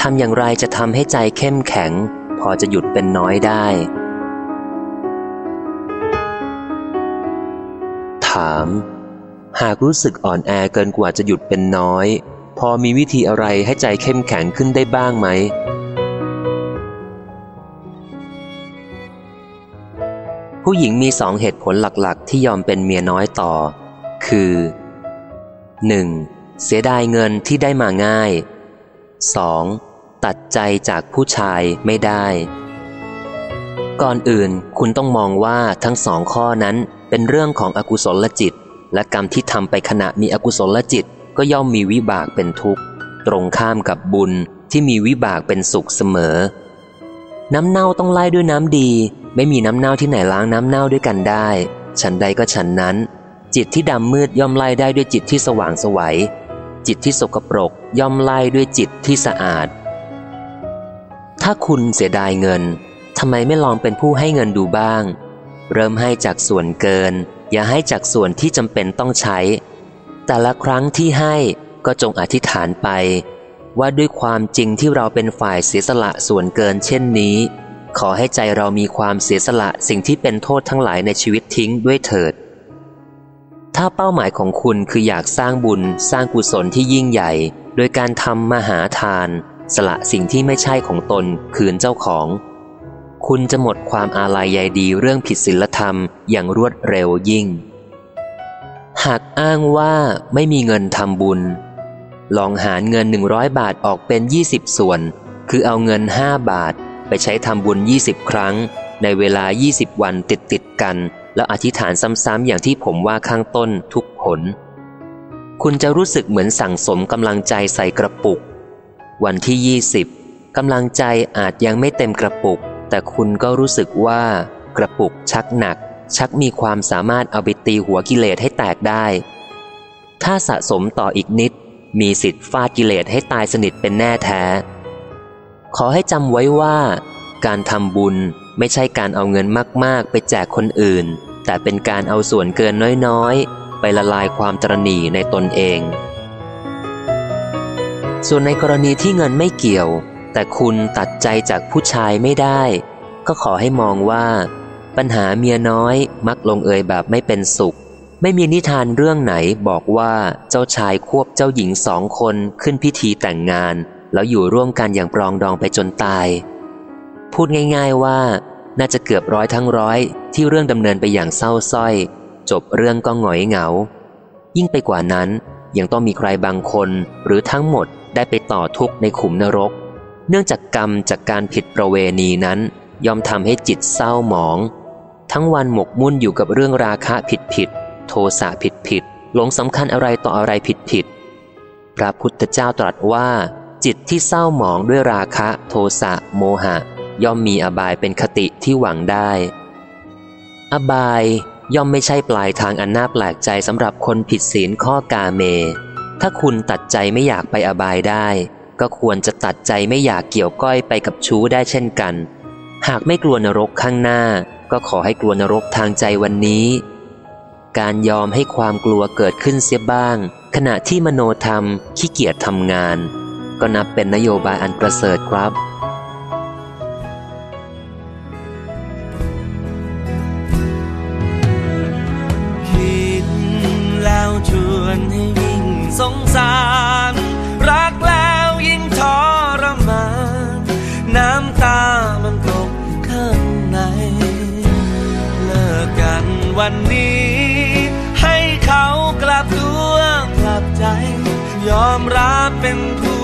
ทำอย่างไรจะทำให้ใจเข้มแข็ง พอจะหยุดเป็นน้อยได้ ถาม หากรู้สึกอ่อนแอเกินกว่าจะหยุดเป็นน้อย พอมีวิธีอะไรให้ใจเข้มแข็งขึ้นได้บ้างไหม ผู้หญิงมีสองเหตุผลหลักๆ ที่ยอมเป็นเมียน้อยต่อ คือ 1. เสียดายเงินที่ได้มาง่าย 2. ตัดใจจากผู้ชายไม่ได้ ก่อนอื่นคุณต้องมองว่าทั้งสองข้อนั้นเป็นเรื่องของอกุศลจิต และกรรมที่ทำไปขณะมีอกุศลจิตก็ย่อมมีวิบากเป็นทุกข์ ตรงข้ามกับบุญที่มีวิบากเป็นสุขเสมอ น้ำเน่าต้องไล่ด้วยน้ำดี ไม่มีน้ำเน่าที่ไหนล้างน้ำเน่าด้วยกันได้ ฉันใดก็ฉันนั้น จิตที่ดำมืดย่อมไล่ได้ด้วยจิตที่สว่างสวัย จิตที่สกปรก ย่อมไล่ด้วยจิตที่สะอาด ถ้าคุณเสียดายเงินทำไมไม่ลองเป็นผู้ให้เงินดูบ้าง เริ่มให้จากส่วนเกิน อย่าให้จากส่วนที่จำเป็นต้องใช้ แต่ละครั้งที่ให้ก็จงอธิษฐานไป ว่าด้วยความจริงที่เราเป็นฝ่ายเสียสละส่วนเกินเช่นนี้ ขอให้ใจเรามีความเสียสละสิ่งที่เป็นโทษทั้งหลายในชีวิตทิ้งด้วยเถิด ถ้าเป้าหมายของคุณคืออยากสร้างบุญสร้างกุศลที่ยิ่งใหญ่ โดยการทำมหาทาน สละสิ่งที่ไม่ใช่ของตนคืนเจ้าของ คุณจะหมดความอาลัยใยดีเรื่องผิดศีลธรรมอย่างรวดเร็วยิ่ง หากอ้างว่าไม่มีเงินทำบุญ ลองหารเงิน 100 บาทออกเป็น 20 ส่วน คือเอาเงิน 5 บาท ไปใช้ทำบุญ 20 ครั้ง ในเวลา 20 วันติดติดกัน แล้วอธิษฐานซ้ำๆอย่างที่ผมว่าข้างต้นทุกผล คุณจะรู้สึกเหมือนสั่งสมกำลังใจใส่กระปุก วันที่ 20กำลังใจอาจยังไม่เต็มกระปุก แต่คุณก็รู้สึกว่า กระปุกชักหนัก ชักมีความสามารถเอาไปตีหัวกิเลสให้แตกได้ ถ้าสะสมต่ออีกนิด มีสิทธิ์ฟาดกิเลสให้ตายสนิทเป็นแน่แท้ ขอให้จำไว้ว่า การทำบุญไม่ใช่การเอาเงินมาก ๆ ไปแจกคนอื่น แต่เป็นการเอาส่วนเกินน้อยๆ ไปละลายความตรณีในตนเอง ส่วนในกรณีที่เงินไม่เกี่ยว แต่คุณตัดใจจากผู้ชายไม่ได้ ก็ขอให้มองว่า ปัญหาเมียน้อยมักลงเอยแบบไม่เป็นสุข ไม่มีนิทานเรื่องไหนบอกว่าเจ้าชายควบเจ้าหญิงสองคนขึ้นพิธีแต่งงาน แล้วอยู่ร่วมกันอย่างปรองดองไปจนตาย พูดง่าย ๆว่า น่าจะเกือบร้อยทั้งร้อย ที่เรื่องดำเนินไปอย่างเศร้าส้อย จบเรื่องก็หงอยเหงา ยิ่งไปกว่านั้นยังต้องมีใครบางคนหรือทั้งหมดได้ไปต่อทุกข์ในขุมนรก เนื่องจากกรรมจากการผิดประเวณีนั้น ยอมทำให้จิตเศร้าหมอง ทั้งวันหมกมุ่นอยู่กับเรื่องราคะผิดผิด โทสะผิดผิดหลงสำคัญอะไรต่ออะไรผิดผิด พระพุทธเจ้าตรัสว่า จิตที่เศร้าหมองด้วยราคะ โทสะโมหะ ย่อมมีอบายเป็นคติที่หวังได้ อบายย่อมไม่ใช่ปลายทางอันน่าแปลกใจสำหรับคนผิดศีลข้อกาเม ถ้าคุณตัดใจไม่อยากไปอบายได้ ก็ควรจะตัดใจไม่อยากเกี่ยวก้อยไปกับชู้ได้เช่นกัน หากไม่กลัวนรกข้างหน้า ก็ขอให้กลัวนรกทางใจวันนี้ การยอมให้ความกลัวเกิดขึ้นเสียบ้าง ขณะที่มโนธรรมขี้เกียจทำงาน ก็นับเป็นนโยบายอันประเสริฐครับ ชวนให้ยิ่งสงสาร รักแล้วยิ่งทรมาน น้ำตามันกลบข้างใน เลิกกันวันนี้ ให้เขากลับตัวกลับใจ ยอมรับเป็นผู้